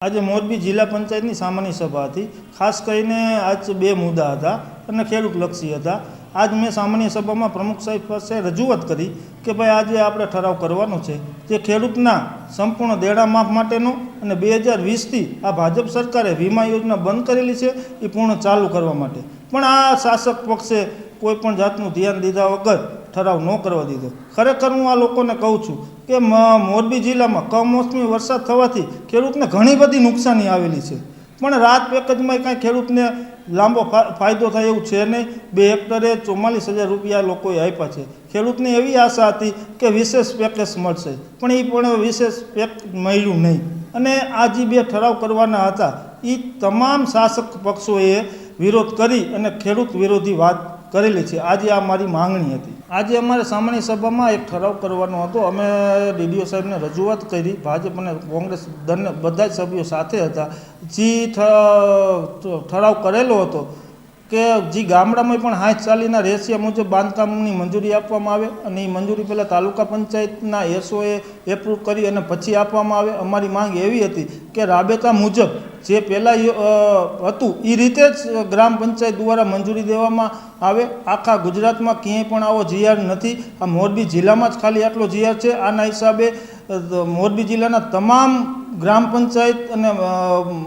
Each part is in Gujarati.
આજે મોરબી જિલ્લા પંચાયતની સામાન્ય સભા હતી. ખાસ કરીને આજ બે મુદ્દા હતા અને ખેડૂતલક્ષી હતા. આજ મેં સામાન્ય સભામાં પ્રમુખ સાહેબ પાસે રજૂઆત કરી કે ભાઈ આજે આપણે ઠરાવ કરવાનો છે જે ખેડૂતના સંપૂર્ણ દેડા માફ માટેનો અને બે હજાર વીસથી આ ભાજપ સરકારે વીમા યોજના બંધ કરેલી છે એ પૂર્ણ ચાલુ કરવા માટે. પણ આ શાસક પક્ષે કોઈ પણ જાતનું ધ્યાન દીધા વગર ઠરાવ ન કરવા દીધો. ખરેખર હું આ લોકોને કહું છું કે મોરબી જિલ્લામાં કમોસમી વરસાદ થવાથી ખેડૂતને ઘણી બધી નુકસાની આવેલી છે. પણ રાત પેકેજમાં કાંઈ ખેડૂતને લાંબો ફાયદો થાય એવું છે નહીં. બે હેક્ટરે ચુમ્માલીસ હજાર રૂપિયા લોકોએ આપ્યા છે. ખેડૂતને એવી આશા હતી કે વિશેષ પેકેજ મળશે. પણ એ પણ વિશેષ પેક મળ્યું નહીં. અને આ જે બે ઠરાવ કરવાના હતા એ તમામ શાસક પક્ષોએ વિરોધ કરી અને ખેડૂત વિરોધી વાત કરેલી છે. આજે આ મારી માંગણી હતી. આજે અમારે સામાન્ય સભામાં એક ઠરાવ કરવાનો હતો. અમે ડીડીઓ સાહેબને રજૂઆત કરી. ભાજપ અને કોંગ્રેસ બંને બધા જ સભ્યો સાથે હતા. જે ઠરાવ કરેલો હતો કે જે ગામડામાં પણ હાથ ચાલીના રેશિયા મુજબ બાંધકામની મંજૂરી આપવામાં આવે અને એ મંજૂરી પહેલાં તાલુકા પંચાયતના એસઓએ એપ્રુવ કરી અને પછી આપવામાં આવે. અમારી માંગ એવી હતી કે રાબેતા મુજબ જે પહેલાં હતું એ રીતે જ ગ્રામ પંચાયત દ્વારા મંજૂરી દેવામાં આવે. આખા ગુજરાતમાં ક્યાંય પણ આવો જીઆર નથી. આ મોરબી જિલ્લામાં જ ખાલી આટલો જીઆર છે. આના હિસાબે મોરબી જિલ્લાના તમામ ગ્રામ પંચાયત અને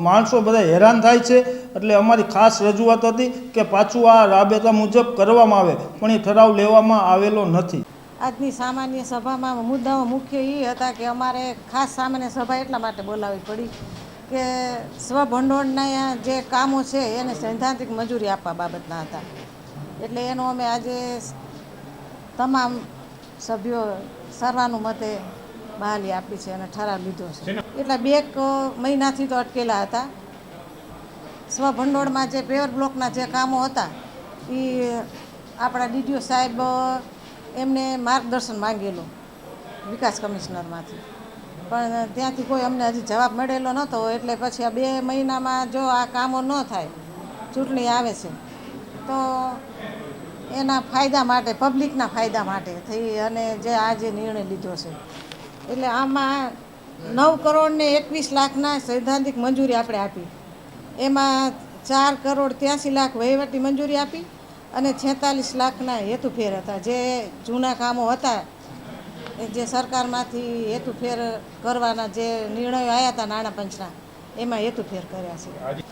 માણસો બધા હેરાન થાય છે. એટલે અમારી ખાસ રજૂઆત હતી કે પાછું આ રાબેતા મુજબ કરવામાં આવે, પણ એ ઠરાવ લેવામાં આવેલો નથી. આજની સામાન્ય સભામાં મુદ્દાઓ મુખ્ય એ હતા કે અમારે ખાસ સામાન્ય સભા એટલા માટે બોલાવવી પડી. કે સ્વભંડોળના જે કામો છે એને સૈદ્ધાંતિક મંજૂરી આપવા બાબતના હતા. એટલે એનો અમે આજે તમામ સભ્યો સર્વાનુમતે બહાલી આપી છે અને ઠરાવ લીધો છે. એટલે બે મહિનાથી તો અટકેલા હતા. સ્વભંડોળમાં જે પેવર બ્લોકના જે કામો હતા એ આપણા ડીડીઓ સાહેબ એમને માર્ગદર્શન માંગેલું વિકાસ કમિશનરમાંથી. પણ ત્યાંથી કોઈ અમને હજી જવાબ મળેલો નહોતો, એટલે પછી આ બે મહિનામાં જો આ કામો ન થાય, ચૂંટણી આવે છે, તો એના ફાયદા માટે, પબ્લિકના ફાયદા માટે થઈ અને જે આ જે નિર્ણય લીધો છે. એટલે આમાં નવ કરોડ ને એકવીસ લાખના સૈદ્ધાંતિક મંજૂરી આપણે આપી. એમાં ચાર કરોડ ત્યાંસી લાખ વહીવટી મંજૂરી આપી અને છેતાલીસ લાખના હેતુફેર હતા. જે જૂના કામો હતા જે સરકારમાંથી હેતુફેર કરવાના જે નિર્ણયો આવ્યા હતા નાણાં પંચના એમાં હેતુફેર કર્યા છે.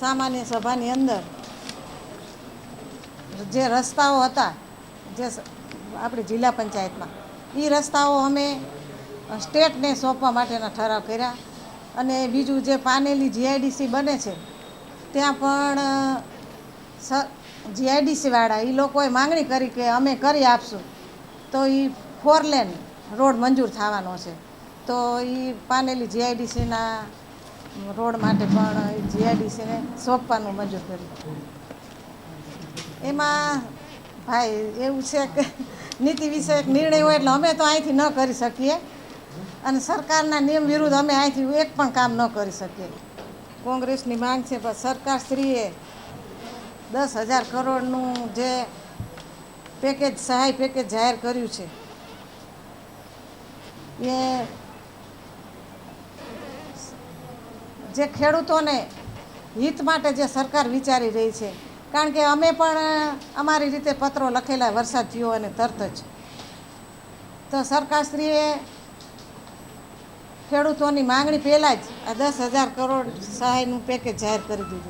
સામાન્ય સભાની અંદર જે રસ્તાઓ હતા જે આપણી જિલ્લા પંચાયતમાં એ રસ્તાઓ અમે સ્ટેટને સોંપવા માટેના ઠરાવ કર્યા અને બીજું જે પાનેલી જીઆઈડીસી બને છે ત્યાં પણ જીઆઈડીસીવાળા એ લોકોએ માંગણી કરી કે અમે કરી આપશું. તો એ ફોર લેન રોડ મંજૂર થવાનો છે. તો એ પાનેલી જીઆઈડીસીના રોડ માટે પણ જીઆઈડીસીને સોંપવાનું મંજૂર કર્યું. એમાં ભાઈ એવું છે કે નીતિ વિષયક નિર્ણય હોય એટલે અમે તો અહીંથી ન કરી શકીએ. અને સરકારના નિયમ વિરુદ્ધ અમે અહીંથી એક પણ કામ ન કરી શકીએ. કોંગ્રેસની માંગ છે, પણ સરકારશ્રીએ દસ હજાર કરોડનું જે પેકેજ, સહાય પેકેજ જાહેર કર્યું છે એ જે ખેડૂતોને હિત માટે જે સરકાર વિચારી રહી છે. કારણ કે અમે પણ અમારી રીતે પત્રો લખેલા વરસાદ થયો અને તરત જ. તો સરકારશ્રીએ ખેડૂતોની માંગણી પહેલાં જ આ દસ હજાર કરોડ સહાયનું પેકેજ જાહેર કરી દીધું.